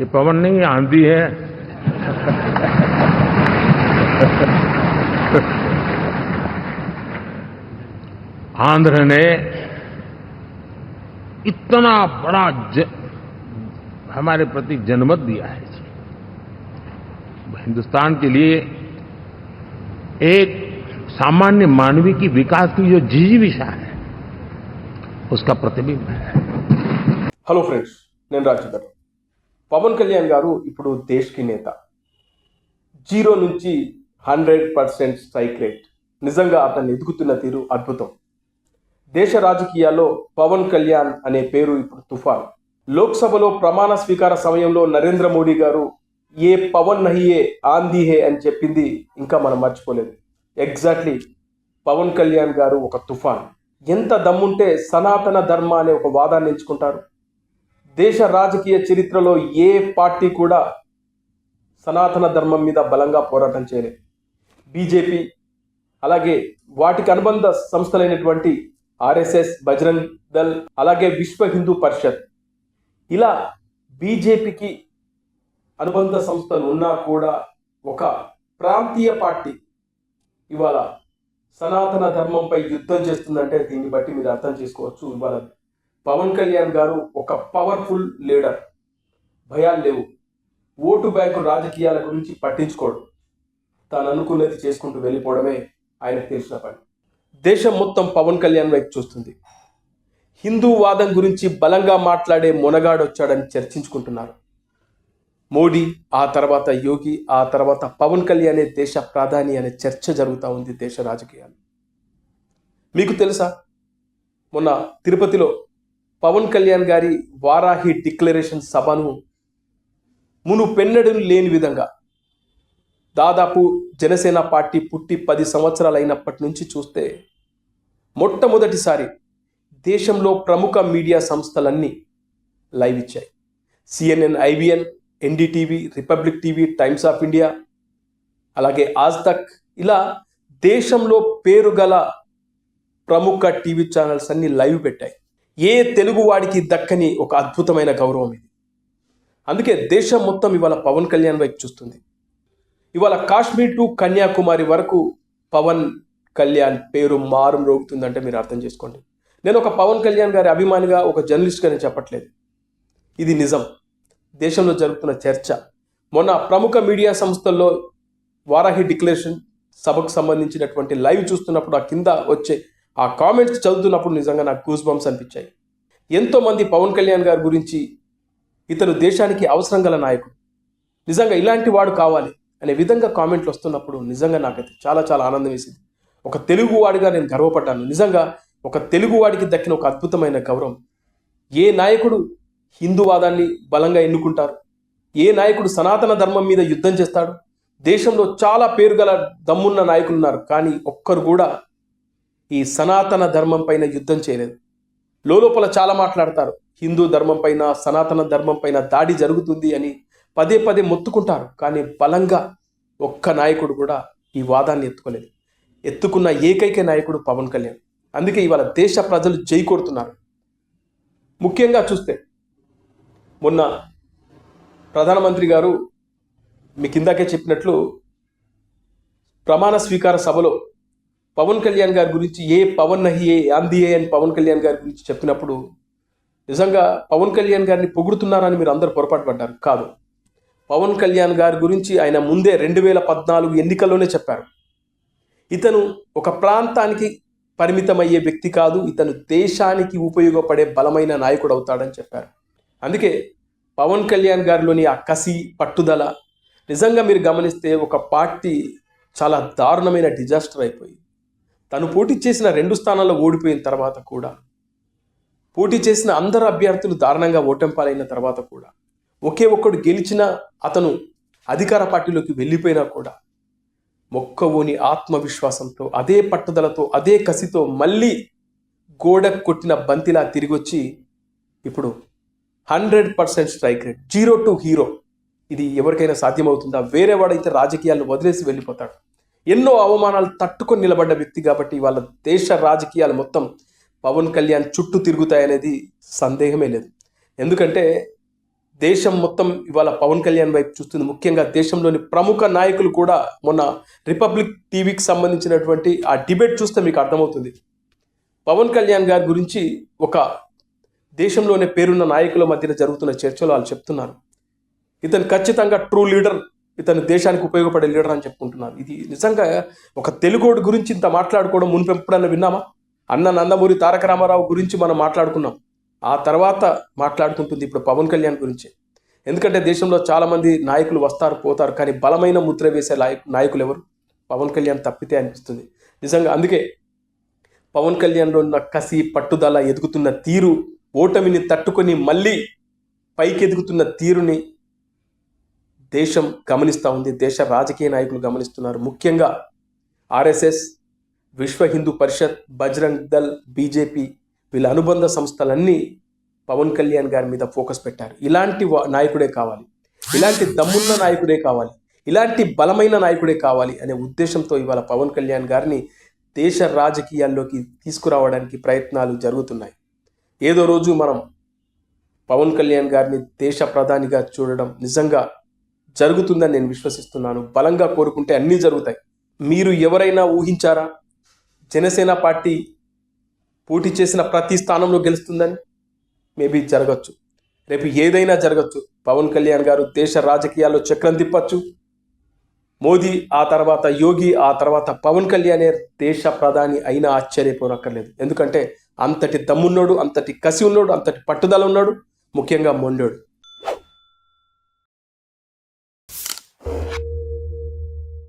ये पवन नहीं आंधी है आंध्र ने इतना बड़ा ज, हमारे प्रति जनमत दिया है हिंदुस्तान के लिए एक सामान्य मानवीय की विकास की जो जिजीविषा है उसका प्रतिबिंब है హలో ఫ్రెండ్స్ నేను రాజేందర్ పవన్ కళ్యాణ్ గారు ఇప్పుడు దేశ్కి నేత. జీరో నుంచి హండ్రెడ్ పర్సెంట్ స్ట్రైక్ రేట్. నిజంగా అతన్ని ఎదుగుతున్న తీరు అద్భుతం. దేశ రాజకీయాల్లో పవన్ కళ్యాణ్ అనే పేరు ఇప్పుడు తుఫాన్. లోక్సభలో ప్రమాణ స్వీకార సమయంలో నరేంద్ర మోడీ గారు ఏ పవన్ నహియే ఆంధీ హే అని చెప్పింది ఇంకా మనం మర్చిపోలేదు. ఎగ్జాక్ట్లీ పవన్ కళ్యాణ్ గారు ఒక తుఫాన్. ఎంత దమ్ముంటే సనాతన ధర్మ అనే ఒక వాదాన్ని ఎంచుకుంటారు. దేశ రాజకీయ చరిత్రలో ఏ పార్టీ కూడా సనాతన ధర్మం మీద బలంగా పోరాటం చేయలేదు. బీజేపీ అలాగే వాటికి అనుబంధ సంస్థలైనటువంటి ఆర్ఎస్ఎస్ బజరంగ్ దల్ అలాగే విశ్వ హిందూ పరిషత్. ఇలా బీజేపీకి అనుబంధ సంస్థలు ఉన్నా కూడా ఒక ప్రాంతీయ పార్టీ ఇవాళ సనాతన ధర్మంపై యుద్ధం చేస్తుందంటే దీన్ని బట్టి మీరు అర్థం చేసుకోవచ్చు ఇవాళ పవన్ కళ్యాణ్ గారు ఒక పవర్ఫుల్ లీడర్. భయాలు లేవు. ఓటు బ్యాంకు రాజకీయాల గురించి పట్టించుకోడు. తాను అనుకున్నది చేసుకుంటూ వెళ్ళిపోవడమే ఆయనకు తెలిసిన పని. దేశం మొత్తం పవన్ కళ్యాణ్ వైపు చూస్తుంది. హిందూ వాదం గురించి బలంగా మాట్లాడే మొనగాడొచ్చాడని చర్చించుకుంటున్నారు. మోడీ ఆ తర్వాత యోగి ఆ తర్వాత పవన్ కళ్యాణే దేశ ప్రధాని అనే చర్చ జరుగుతూ ఉంది దేశ రాజకీయాలు. మీకు తెలుసా? మొన్న తిరుపతిలో పవన్ కళ్యాణ్ గారి వారాహి డిక్లరేషన్ సభను మును పెన్నడు లేని విధంగా దాదాపు జనసేన పార్టీ పుట్టి పది సంవత్సరాలు అయినప్పటి నుంచి చూస్తే మొట్టమొదటిసారి దేశంలో ప్రముఖ మీడియా సంస్థలన్నీ లైవ్ ఇచ్చాయి. CNN IBN NDTV Republic TV Times of India అలాగే ఆజ్ తక్ ఇలా దేశంలో పేరు గల ప్రముఖ టీవీ ఛానల్స్ అన్ని లైవ్ పెట్టాయి. ఏ తెలుగువాడికి దక్కని ఒక అద్భుతమైన గౌరవం ఇది? అందుకే దేశం మొత్తం ఇవాళ పవన్ కళ్యాణ్ వైపు చూస్తుంది. ఇవాళ కాశ్మీర్ టు కన్యాకుమారి వరకు పవన్ కళ్యాణ్ పేరు మారు రోగుతుందంటే మీరు అర్థం చేసుకోండి. నేను ఒక పవన్ కళ్యాణ్ గారి అభిమానిగా ఒక జర్నలిస్ట్గా నేను చెప్పట్లేదు. ఇది నిజం. దేశంలో జరుగుతున్న చర్చ. మొన్న ప్రముఖ మీడియా సంస్థల్లో వారాహి డిక్లరేషన్ సభకు సంబంధించినటువంటి లైవ్ చూస్తున్నప్పుడు ఆ కింద వచ్చే ఆ కామెంట్స్ చదువుతున్నప్పుడు నిజంగా నాకు కూస్ బంప్స్ అనిపించాయి ఎంతోమంది పవన్ కళ్యాణ్ గారి గురించి ఇతను దేశానికి అవసరం గల నాయకుడు. నిజంగా ఇలాంటి వాడు కావాలి అనే విధంగా కామెంట్లు వస్తున్నప్పుడు నిజంగా నాకైతే చాలా చాలా ఆనందం వేసింది. ఒక తెలుగువాడిగా నేను గర్వపడ్డాను. నిజంగా ఒక తెలుగువాడికి దక్కిన ఒక అద్భుతమైన గౌరవం. ఏ నాయకుడు హిందూవాదాన్ని బలంగా ఎన్నుకుంటారు? ఏ నాయకుడు సనాతన ధర్మం మీద యుద్ధం చేస్తాడు? దేశంలో చాలా పేరు గల దమ్మున్న నాయకులు ఉన్నారు. కానీ ఒక్కరు కూడా ఈ సనాతన ధర్మం పైన యుద్ధం చేయలేదు. లోపల చాలా మాట్లాడతారు. హిందూ ధర్మం పైన సనాతన ధర్మం పైన దాడి జరుగుతుంది అని పదే పదే మొత్తుకుంటారు. కానీ బలంగా ఒక్క నాయకుడు కూడా ఈ వాదాన్ని ఎత్తుకోలేదు. ఎత్తుకున్న ఏకైక నాయకుడు పవన్ కళ్యాణ్. అందుకే ఇవాళ దేశ ప్రజలు జై కొడుతున్నారు. ముఖ్యంగా చూస్తే మొన్న ప్రధానమంత్రి గారు మీ కిందాకే చెప్పినట్లు ప్రమాణ స్వీకార సభలో పవన్ కళ్యాణ్ గారి గురించి ఏ పవన్ నహియే ఏ ఆందియే అని పవన్ కళ్యాణ్ గారి గురించి చెప్పినప్పుడు నిజంగా పవన్ కళ్యాణ్ గారిని పొగుడుతున్నారని మీరు అందరు పొరపాటు పడ్డారు. కాదు. పవన్ కళ్యాణ్ గారి గురించి ఆయన ముందే రెండు వేల పద్నాలుగు ఎన్నికల్లోనే చెప్పారు. ఇతను ఒక ప్రాంతానికి పరిమితమయ్యే వ్యక్తి కాదు ఇతను దేశానికి ఉపయోగపడే బలమైన నాయకుడు అవుతాడని చెప్పారు. అందుకే పవన్ కళ్యాణ్ గారిలోని ఆ కసి పట్టుదల నిజంగా మీరు గమనిస్తే ఒక పార్టీ చాలా దారుణమైన డిజాస్టర్ అయిపోయింది తను పోటీ చేసిన రెండు స్థానాల్లో ఓడిపోయిన తర్వాత కూడా పోటీ చేసిన అందరు అభ్యర్థులు దారుణంగా ఓటంపాలైన తర్వాత కూడా ఒకే ఒక్కడు గెలిచిన అతను అధికార పార్టీలోకి వెళ్ళిపోయినా కూడా మొక్కవోని ఆత్మవిశ్వాసంతో అదే పట్టుదలతో అదే కసితో మళ్ళీ గోడ కొట్టిన బంతిలా తిరిగొచ్చి ఇప్పుడు hundred percent strike rate zero to hero. ఇది ఎవరికైనా సాధ్యమవుతుందా? వేరే వాడైతే రాజకీయాలను వదిలేసి వెళ్ళిపోతాడు. ఎన్నో అవమానాలు తట్టుకొని నిలబడ్డ వ్యక్తి కాబట్టి వాళ్ళ దేశ రాజకీయాలు మొత్తం పవన్ కళ్యాణ్ చుట్టూ తిరుగుతాయనేది సందేహమే లేదు. ఎందుకంటే దేశం మొత్తం ఇవాళ పవన్ కళ్యాణ్ వైపు చూస్తుంది. ముఖ్యంగా దేశంలోని ప్రముఖ నాయకులు కూడా మొన్న రిపబ్లిక్ టీవీకి సంబంధించినటువంటి ఆ డిబేట్ చూస్తే మీకు అర్థమవుతుంది. పవన్ కళ్యాణ్ గారి గురించి ఒక దేశంలోనే పేరున్న నాయకుల మధ్యన జరుగుతున్న చర్చలో వాళ్ళు చెప్తున్నారు. ఇతను ఖచ్చితంగా ట్రూ లీడర్ ఇతను దేశానికి ఉపయోగపడే లీడర్ అని చెప్పుకుంటున్నారు ఇది నిజంగా ఒక తెలుగోడు గురించి ఇంత మాట్లాడుకోవడం మునుపు ఎప్పుడన్నా విన్నామా? అన్న నందమూరి తారక రామారావు గురించి మనం మాట్లాడుకున్నాం. ఆ తర్వాత మాట్లాడుకుంటుంది ఇప్పుడు పవన్ కళ్యాణ్ గురించి. ఎందుకంటే దేశంలో చాలామంది నాయకులు వస్తారు పోతారు కానీ బలమైన ముద్ర వేసే నాయకు నాయకులు ఎవరు? పవన్ కళ్యాణ్ తప్పితే అనిపిస్తుంది. నిజంగా అందుకే పవన్ కళ్యాణ్లో ఉన్న కసి పట్టుదల ఎదుగుతున్న తీరు ఓటమిని తట్టుకొని మళ్ళీ పైకి ఎదుగుతున్న తీరుని దేశం గమనిస్తూ ఉంది దేశ రాజకీయ నాయకులు గమనిస్తున్నారు. ముఖ్యంగా ఆర్ఎస్ఎస్ విశ్వ హిందూ పరిషత్ బజరంగ్ దల్ బీజేపీ వీళ్ళ అనుబంధ సంస్థలన్నీ పవన్ కళ్యాణ్ గారి మీద ఫోకస్ పెట్టారు. ఇలాంటి నాయకుడే కావాలి. ఇలాంటి దమ్మున్న నాయకుడే కావాలి. ఇలాంటి బలమైన నాయకుడే కావాలి అనే ఉద్దేశంతో ఇవాళ పవన్ కళ్యాణ్ గారిని దేశ రాజకీయాల్లోకి తీసుకురావడానికి ప్రయత్నాలు జరుగుతున్నాయి. ఏదో రోజు మనం పవన్ కళ్యాణ్ గారిని దేశ ప్రధానిగా చూడడం నిజంగా జరుగుతుందని నేను విశ్వసిస్తున్నాను. బలంగా కోరుకుంటే అన్నీ జరుగుతాయి. మీరు ఎవరైనా ఊహించారా? జనసేన పార్టీ పోటీ చేసిన ప్రతి స్థానంలో గెలుస్తుందని? మేబీ జరగచ్చు. రేపు ఏదైనా జరగచ్చు. పవన్ కళ్యాణ్ గారు దేశ రాజకీయాల్లో చక్రం తిప్పచ్చు. మోదీ ఆ తర్వాత యోగి ఆ తర్వాత పవన్ కళ్యాణే దేశ ప్రధాని అయినా ఆశ్చర్యపోనక్కర్లేదు. ఎందుకంటే అంతటి దమ్మున్నోడు అంతటి కసి ఉన్నాడు అంతటి పట్టుదల ఉన్నాడు ముఖ్యంగా మొండోడు.